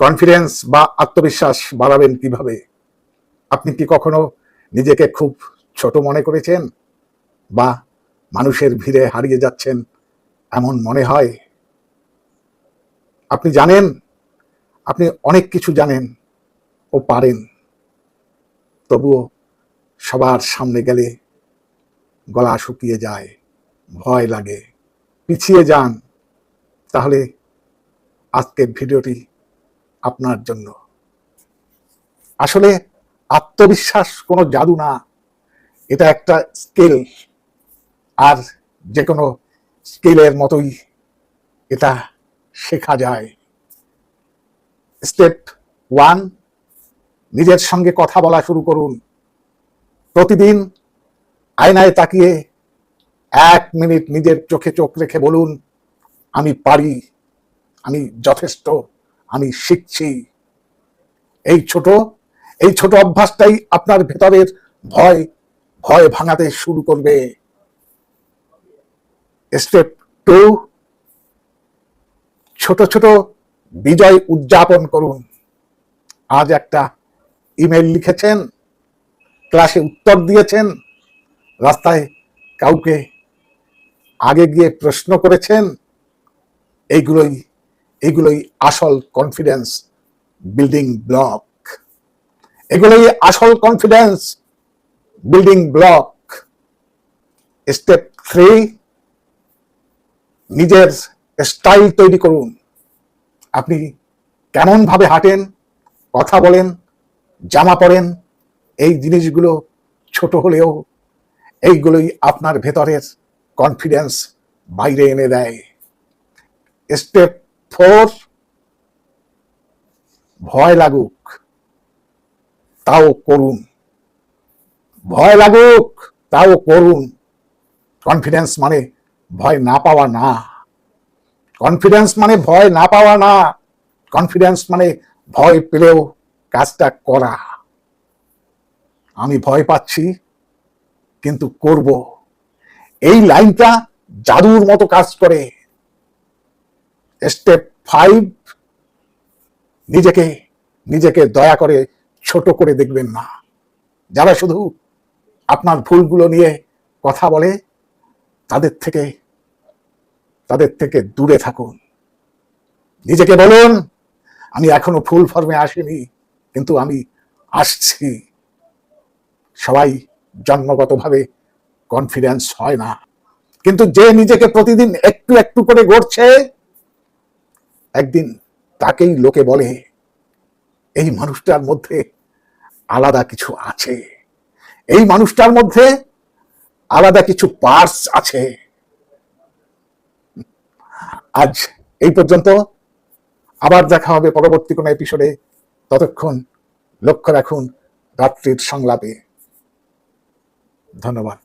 Confidence বা আত্মবিশ্বাস বাড়াবেন কীভাবে? আপনি কি কখনো নিজেকে খুব ছোট মনে করেছেন? বা মানুষের ভিড়ে হারিয়ে যাচ্ছেন এমন মনে হয়? আপনি জানেন, আপনি অনেক কিছু জানেন ও পারেন। তবুও সবার সামনে গেলে গলা শুকিয়ে যায়, ভয় লাগে। পিছিয়ে যান, তাহলে আজকের ভিডিওটি আপনার জন্য। আসলে আত্মবিশ্বাস কোনো জাদু না, এটা একটা স্কেল। আর যে কোনো স্কেলের মতোই এটা শেখা যায়। স্টেপ ওয়ান, নিজের সঙ্গে কথা বলা শুরু করুন। প্রতিদিন আয়নায় তাকিয়ে এক মিনিট নিজের চোখে চোখ রেখে বলুন, আমি পারি, আমি যথেষ্ট। আমি শিখছি। এই ছোট এই ছোট অভ্যাসটাই আপনার ভেতরের ভয় ভয় ভাঙাতে শুরু করবে। স্টেপ টু ছোট ছোট বিজয় উদযাপন করুন। আজ একটা ইমেল লিখেছেন ক্লাসে উত্তর দিয়েছেন, রাস্তায় কাউকে আগে গিয়ে প্রশ্ন করেছেন, এইগুলোই এগুলোই আসল কনফিডেন্স বিল্ডিং ব্লক এগুলোই আসল confidence building block step three নিজের স্টাইল তৈরি করুন। আপনি কেমন ভাবে হাঁটেন, কথা বলেন, জামা পরেন, এই জিনিসগুলো ছোট হলেও এইগুলোই আপনার ভেতরের কনফিডেন্স বাইরে এনে দেয়। স্টেপ ফোর ভয় লাগুক, তাও করুন। ভয় লাগুক, তাও করুন। কনফিডেন্স মানে ভয় না পাওয়া না। কনফিডেন্স মানে ভয় না পাওয়া না। কনফিডেন্স মানে ভয় পেলেও কাজটা করা। আমি ভয় পাচ্ছি, কিন্তু করব। এই লাইনটা জাদুর মতো কাজ করে। স্টেপ ফাইভ নিজেকে নিজেকে দয়া করে ছোট করে দেখবেন না। যারা শুধু আপনার ভুলগুলো নিয়ে কথা বলে, তাদের থেকে তাদের থেকে দূরে থাকুন। নিজেকে বলুন, আমি এখনও ফুল ফর্মে আসিনি, কিন্তু আমি আসছি। সবাই জন্মগতভাবে কনফিডেন্স হয় না। কিন্তু যে নিজেকে প্রতিদিন একটু একটু করে গড়ছে একদিন তাকেই লোকে বলে, এই মানুষটার মধ্যে আলাদা কিছু আছে। এই মানুষটার মধ্যে আলাদা কিছু পার্স আছে। আজ এই পর্যন্ত। আবার দেখা হবে পরবর্তী কোনো এপিসোডে ততক্ষণ লক্ষ্য রাখুন রাত্রির সংলাপে। ধন্যবাদ।